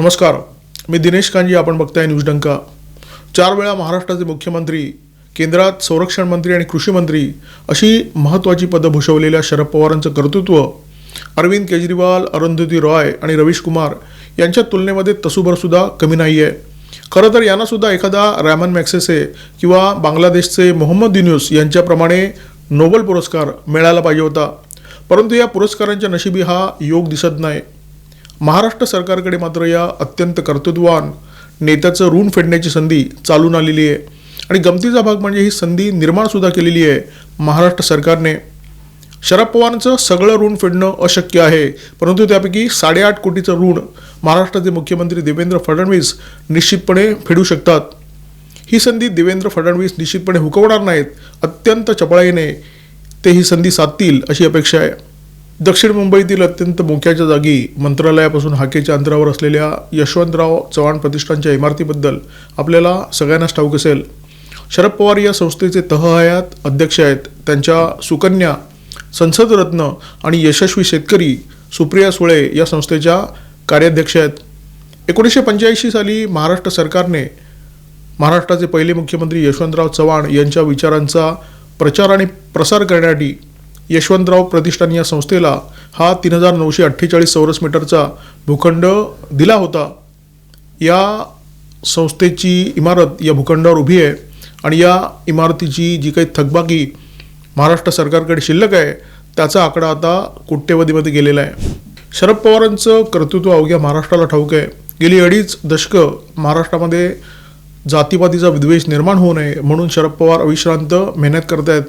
नमस्कार. मी दिनेश कांजी आपण बघताय न्यूज डंका. चार वेळा महाराष्ट्राचे मुख्यमंत्री केंद्रात संरक्षण मंत्री आणि कृषी मंत्री अशी महत्त्वाची पदं भूषवलेल्या शरद पवारांचं कर्तृत्व अरविंद केजरीवाल अरुंधती रॉय आणि रवीश कुमार यांच्या तुलनेमध्ये तसूभरसुद्धा कमी नाही आहे खरं तर यांनासुद्धा एखादा रॅमन मॅक्सेसे किंवा बांगलादेशचे मोहम्मद युनुस यांच्याप्रमाणे नोबल पुरस्कार मिळायला पाहिजे होता. परंतु या पुरस्कारांच्या नशिबी हा योग दिसत नाही. महाराष्ट्र सरकारकडे मात्र या अत्यंत कर्तृत्ववान नेत्याचं ऋण फेडण्याची संधी चालून आलेली आहे. आणि गमतीचा भाग म्हणजे ही संधी निर्माणसुद्धा केलेली आहे महाराष्ट्र सरकारने. शरद पवारांचं सगळं ऋण फेडणं अशक्य आहे परंतु त्यापैकी साडेआठ कोटीचं ऋण महाराष्ट्राचे मुख्यमंत्री देवेंद्र फडणवीस निश्चितपणे फेडू शकतात. ही संधी देवेंद्र फडणवीस निश्चितपणे हुकवणार नाहीत अत्यंत चपळाईने ते ही संधी साधतील अशी अपेक्षा आहे. दक्षिण मुंबईतील अत्यंत मोक्याच्या जागी मंत्रालयापासून हाकेच्या अंतरावर असलेल्या यशवंतराव चव्हाण प्रतिष्ठानच्या इमारतीबद्दल आपल्याला सगळ्यांनाच ठाऊक असेल. शरद पवार या संस्थेचे तहहयात अध्यक्ष आहेत. त्यांच्या सुकन्या संसदरत्न आणि यशस्वी शेतकरी सुप्रिया सुळे या संस्थेच्या कार्याध्यक्ष आहेत. एकोणीसशे पंच्याऐंशी साली महाराष्ट्र सरकारने महाराष्ट्राचे पहिले मुख्यमंत्री यशवंतराव चव्हाण यांच्या विचारांचा प्रचार आणि प्रसार करण्यासाठी यशवंतराव प्रतिष्ठान या संस्थेला हा तीन हजार नऊशे अठ्ठेचाळीस चौरस मीटरचा भूखंड दिला होता. या संस्थेची इमारत या भूखंडावर उभी आहे आणि या इमारतीची जी काही थकबाकी महाराष्ट्र सरकारकडे शिल्लक आहे त्याचा आकडा आता कोट्यवधीमध्ये गेलेला आहे. शरद पवारांचं कर्तृत्व अवघ्या महाराष्ट्राला ठाऊक आहे. गेली अडीच दशकं महाराष्ट्रामध्ये जातीपातीचा विद्वेष निर्माण होऊ नये म्हणून शरद पवार अविश्रांत मेहनत करत आहेत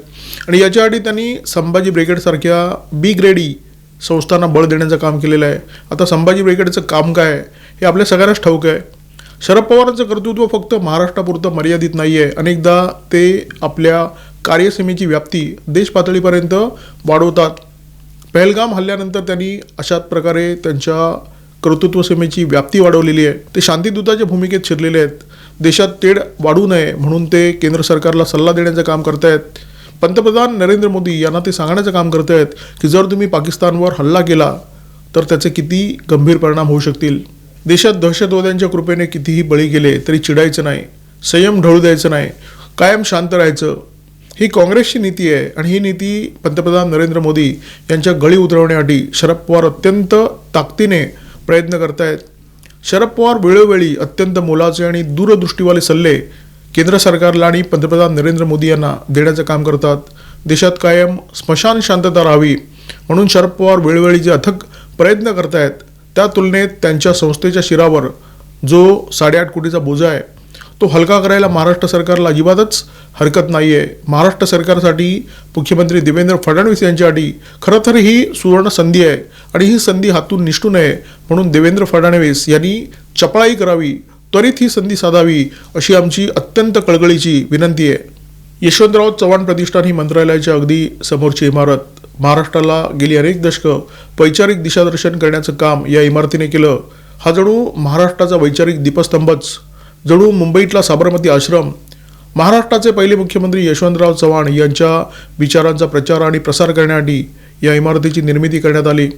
आणि याच्यासाठी त्यांनी संभाजी ब्रिगेडसारख्या बी ग्रेडी e संस्थांना बळ देण्याचं काम केलेलं आहे. आता संभाजी ब्रिगेडचं काम काय आहे हे आपल्या सगळ्यांनाच ठाऊक आहे. शरद पवारांचं कर्तृत्व फक्त महाराष्ट्रापुरतं मर्यादित नाही आहे अनेकदा ते आपल्या कार्यसीमेची व्याप्ती देश पातळीपर्यंत वाढवतात. पहलगाम हल्ल्यानंतर त्यांनी अशाच प्रकारे त्यांच्या कर्तृत्व सीमेची व्याप्ती वाढवलेली आहे. ते शांतीदूताच्या भूमिकेत शिरलेले आहेत. देशात तेढ वाढू नये म्हणून ते केंद्र सरकारला सल्ला देण्याचं काम करत आहेत पंतप्रधान नरेंद्र मोदी यांना ते सांगण्याचं काम करत आहेत की जर तुम्ही पाकिस्तानवर हल्ला केला तर त्याचे किती गंभीर परिणाम होऊ शकतील? देशात दहशतवाद्यांच्या कृपेने कितीही बळी गेले तरी चिडायचं नाही संयम ढळू द्यायचं नाही कायम शांत राहायचं. ही काँग्रेसची नीती आहे आणि ही नीती पंतप्रधान नरेंद्र मोदी यांच्या गळी उतरवण्यासाठी शरद पवार अत्यंत ताकदीने प्रयत्न करतायत. शरद पवार वेळोवेळी अत्यंत मोलाचे आणि दूरदृष्टीवाले सल्ले केंद्र सरकारला आणि पंतप्रधान नरेंद्र मोदी यांना देण्याचं काम करतात. देशात कायम स्मशान शांतता राहावी म्हणून शरद पवार वेळोवेळी जे अथक प्रयत्न करतायत त्या तुलनेत त्यांच्या संस्थेच्या शिरावर जो साडेआठ कोटीचा बोजा आहे तो हलका करायला महाराष्ट्र सरकारला अजिबातच हरकत नाही आहे महाराष्ट्र सरकारसाठी मुख्यमंत्री देवेंद्र फडणवीस यांच्यासाठी खरं तर ही सुवर्ण संधी आहे आणि ही संधी हातून निष्ठू नये म्हणून देवेंद्र फडणवीस यांनी चपळाई करावी त्वरित ही संधी साधावी अशी आमची अत्यंत कळकळीची विनंती आहे. यशवंतराव चव्हाण प्रतिष्ठान ही मंत्रालयाच्या अगदी समोरची इमारत. महाराष्ट्राला गेली अनेक दशकं वैचारिक दिशादर्शन करण्याचं काम या इमारतीने केलं. हा जणू महाराष्ट्राचा वैचारिक दीपस्तंभच. जणू मुंबईतला साबरमती आश्रम महाराष्ट्राचे पहिले मुख्यमंत्री यशवंतराव चव्हाण यांच्या विचारांचा प्रचार आणि प्रसार करण्यासाठी या इमारतीची निर्मिती करण्यात आली.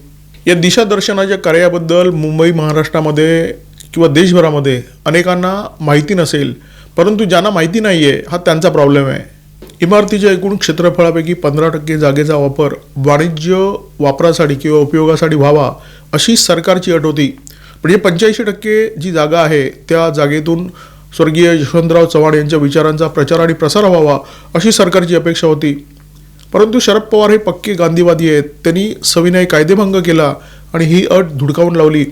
या दिशादर्शनाच्या कार्याबद्दल मुंबई महाराष्ट्रामध्ये किंवा देशभरामध्ये अनेकांना माहिती नसेल परंतु ज्यांना माहिती नाही आहे हा त्यांचा प्रॉब्लेम आहे. इमारतीच्या एकूण क्षेत्रफळापैकी पंधरा टक्के जागेचा वापर वाणिज्य वापरासाठी किंवा उपयोगासाठी व्हावा अशी सरकारची अट होती. म्हणजे पंच्याऐंशी टक्के जी जागा आहे त्या जागेतून स्वर्गीय यशवंतराव चव्हाण यांच्या विचारांचा प्रचार आणि प्रसार व्हावा अशी सरकारची अपेक्षा होती. परंतु शरद पवार हे पक्के गांधीवादी आहेत. त्यांनी सविनय कायदेभंग केला आणि ही अट धुडकावून लावली.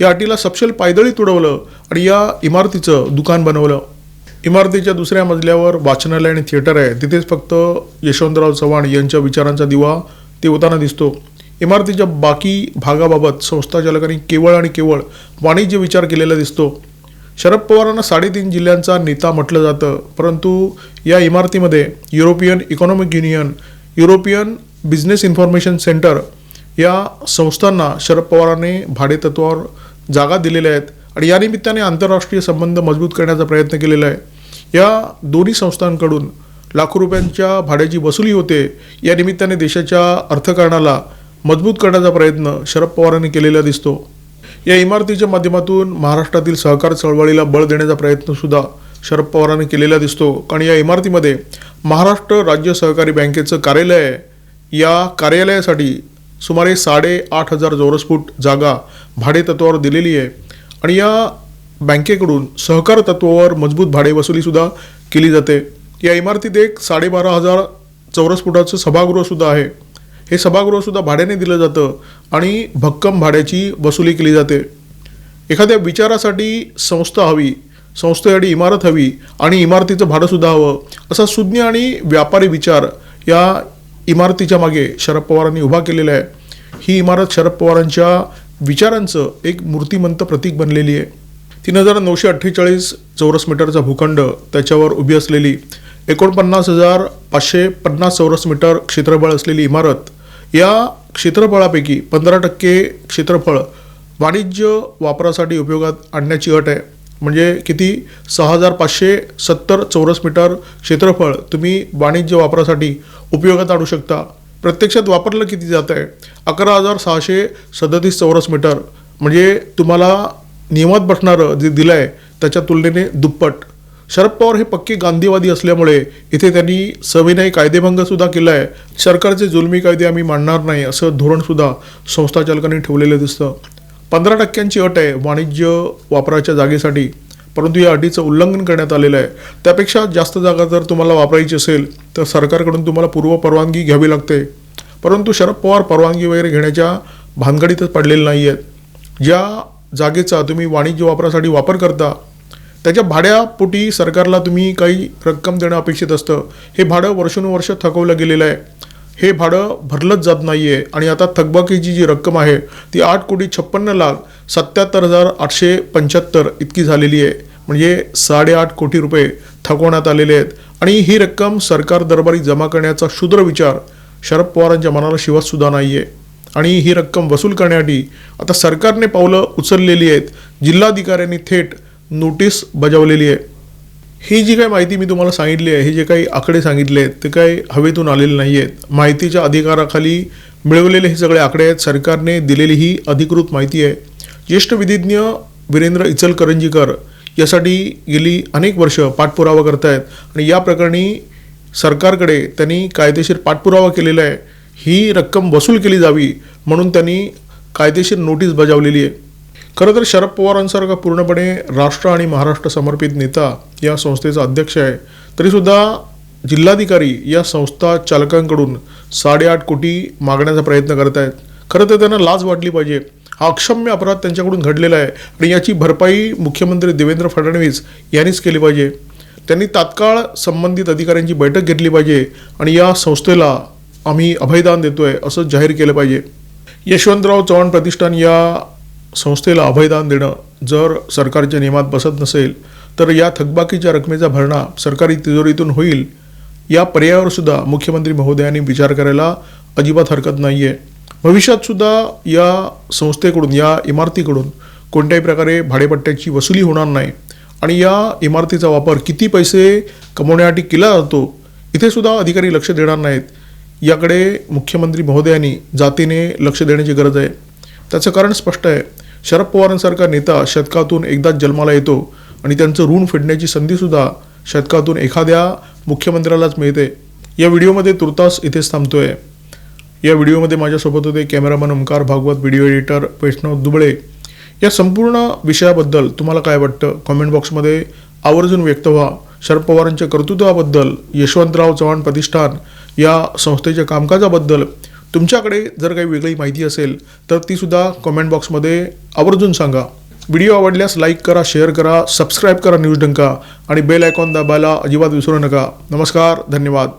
या अटीला सपशेल पायदळी तुडवलं आणि या इमारतीचं दुकान बनवलं. इमारतीच्या दुसऱ्या मजल्यावर वाचनालय आणि थिएटर आहे. तिथेच फक्त यशवंतराव चव्हाण यांच्या विचारांचा दिवा तेवताना दिसतो. इमारतीच्या बाकी भागाबाबत संस्थाचालकांनी केवळ आणि केवळ वाणिज्य विचार केलेला दिसतो. शरद पवारांना साडेतीन जिल्ह्यांचा नेता म्हटलं जातं. परंतु या इमारतीमध्ये European economic union European business information centre या संस्थांना शरद पवारांनी भाडेतत्वावर जागा दिलेल्या आहेत आणि या निमित्ताने आंतरराष्ट्रीय संबंध मजबूत करण्याचा प्रयत्न केलेला आहे. या दोन्ही संस्थांकडून लाखो रुपयांच्या भाड्याची वसुली होते. या निमित्ताने देशाच्या अर्थकारणाला मजबूत करण्याचा प्रयत्न शरद पवारांनी केलेला दिसतो. या इमारतीच्या माध्यमातून महाराष्ट्रातील सहकार चळवळीला बळ देण्याचा प्रयत्न सुद्धा शरद पवारांनी केलेला दिसतो. कारण या इमारतीमध्ये महाराष्ट्र राज्य सहकारी बँकेचं कार्यालय आहे. या कार्यालयासाठी सुमारे साडेआठ हजार चौरस फूट जागा भाडे तत्वावर दिलेली आहे. आणि या बँकेकडून सहकार तत्वावर मजबूत भाडे वसुलीसुद्धा केली जाते. या इमारतीत एक साडेबारा हजार चौरस फुटाचं सभागृहसुद्धा आहे. हे सभागृहसुद्धा भाड्याने दिलं जातं आणि भक्कम भाड्याची वसुली केली जाते. एखाद्या विचारासाठी संस्था हवी संस्थेसाठी इमारत हवी आणि इमारतीचं भाडंसुद्धा हवं असा सुज्ञ आणि व्यापारी विचार या इमारतीच्या मागे शरद पवारांनी उभा केलेला आहे. ही इमारत शरद पवारांच्या विचारांचं एक मूर्तिमंत प्रतीक बनलेली आहे. तीन हजार नऊशे अठ्ठेचाळीस चौरस मीटरचा भूखंड त्याच्यावर उभी असलेली एकोणपन्नास हजार पाचशे पन्नास चौरस मीटर क्षेत्रफळ असलेली इमारत या क्षेत्रफळापैकी पंधरा टक्के क्षेत्रफळ वाणिज्य वापरासाठी उपयोगात आणण्याची अट आहे. म्हणजे किती? सहा हजार पाचशे सत्तर चौरस मीटर क्षेत्रफळ तुम्ही वाणिज्य वापरासाठी उपयोगात आणू शकता. प्रत्यक्षात वापरलं किती जात आहे? अकरा हजार सहाशे सदतीस चौरस मीटर. म्हणजे तुम्हाला नियमात बसणारं जे दिलं आहे त्याच्या तुलनेने दुप्पट. शरद पवार हे पक्के गांधीवादी असल्यामुळे इथे त्यांनी सविनय कायदेभंग सुद्धा केला आहे सरकारचे जुलमी कायदे आम्ही मांडणार नाही असं धोरण सुद्धा संस्थाचालकांनी ठेवलेलं दिसतं. पंधरा टक्क्यांची अट आहे वाणिज्य वापराच्या जागेसाठी. परंतु या अटीचं उल्लंघन करण्यात आलेलं आहे. त्यापेक्षा जास्त जागा जर तुम्हाला वापरायची असेल तर सरकारकडून तुम्हाला पूर्व परवानगी घ्यावी लागते. परंतु शरद पवार परवानगी वगैरे घेण्याच्या भानगडीतच पडलेले नाही आहेत ज्या जागेचा तुम्ही वाणिज्य वापरासाठी वापर करता त्याच्या भाड्यापोटी सरकारला तुम्ही काही रक्कम देणं अपेक्षित असतं. हे भाडं वर्षानुवर्ष थकवलं गेलेलं आहे. हे भाडं भरलंच जात नाही आहे आणि आता थकबाकीची जी रक्कम आहे ती आठ कोटी छप्पन्न लाख सत्याहत्तर हजार आठशे पंच्याहत्तर इतकी झालेली आहे. म्हणजे साडेआठ कोटी रुपये थकवण्यात आलेले आहेत. आणि ही रक्कम सरकार दरबारी जमा करण्याचा क्षुद्र विचार शरद पवारांच्या मनाला शिवतसुद्धा नाही आहे आणि ही रक्कम वसूल करण्यासाठी आता सरकारने पावलं उचललेली आहेत. जिल्हाधिकाऱ्यांनी थेट नोटीस बजावलेली आहे. ही जी काही माहिती मी तुम्हाला सांगितली आहे हे जे काही आकडे सांगितले आहेत ते काही हवेतून आलेले नाही आहेत माहितीच्या अधिकाराखाली मिळवलेले हे सगळे आकडे आहेत. सरकारने दिलेली ही अधिकृत माहिती आहे. ज्येष्ठ विधिज्ञ वीरेंद्र इचलकरंजीकर यासाठी गेली अनेक वर्ष पाठपुरावा करतायत आणि या प्रकरणी सरकारकडे त्यांनी कायदेशीर पाठपुरावा केलेला आहे. ही रक्कम वसूल केली जावी म्हणून त्यांनी कायदेशीर नोटीस बजावलेली आहे. खरं तर शरद पवारांसारखा पूर्णपणे राष्ट्र आणि महाराष्ट्र समर्पित नेता या संस्थेचा अध्यक्ष आहे. तरीसुद्धा जिल्हाधिकारी या संस्था चालकांकडून साडेआठ कोटी मागण्याचा प्रयत्न करत आहेत खरं तर त्यांना लाज वाटली पाहिजे. हा अक्षम्य अपराध त्यांच्याकडून घडलेला आहे आणि याची भरपाई मुख्यमंत्री देवेंद्र फडणवीस यांनीच केली पाहिजे. त्यांनी तात्काळ संबंधित अधिकाऱ्यांची बैठक घेतली पाहिजे आणि या संस्थेला आम्ही अभयदान देतोय असं जाहीर केलं पाहिजे. यशवंतराव चव्हाण प्रतिष्ठान या संस्थेला अभयदान देणं जर सरकारच्या नियमात बसत नसेल तर या थकबाकीच्या रकमेचा भरणा सरकारी तिजोरीतून होईल. या पर्यायावर सुद्धा मुख्यमंत्री महोदयांनी विचार करायला अजिबात हरकत नाही आहे भविष्यात सुद्धा या संस्थेकडून या इमारतीकडून कोणत्याही प्रकारे भाडेपट्ट्याची वसुली होणार नाही. आणि या इमारतीचा वापर किती पैसे कमवण्यासाठी केला जातो इथे सुद्धा अधिकारी लक्ष देणार नाहीत. याकडे मुख्यमंत्री महोदयांनी जातीने लक्ष देण्याची गरज आहे. त्याचं कारण स्पष्ट आहे. शरद पवारांसारखा नेता शतकातून एकदाच जन्माला येतो आणि त्यांचं ऋण फेडण्याची संधीसुद्धा शतकातून एखाद्या मुख्यमंत्र्यालाच मिळते. या व्हिडिओमध्ये तुर्तास इथेच थांबतोय. या व्हिडिओमध्ये माझ्यासोबत होते cameraman Omkar Bhagwat video editor Vaishnav Dubale. या संपूर्ण विषयाबद्दल तुम्हाला काय वाटतं? कॉमेंट बॉक्समध्ये आवर्जून व्यक्त व्हा. शरद पवारांच्या कर्तृत्वाबद्दल यशवंतराव चव्हाण प्रतिष्ठान या संस्थेच्या कामकाजाबद्दल तुमच्याकडे जर काही वेगळी माहिती असेल तर तीसुद्धा कॉमेंट बॉक्समध्ये आवर्जून सांगा. व्हिडिओ आवडल्यास लाईक करा शेअर करा सबस्क्राईब करा न्यूज डंका आणि बेल आयकॉन दाबायला अजिबात विसरू नका. नमस्कार धन्यवाद.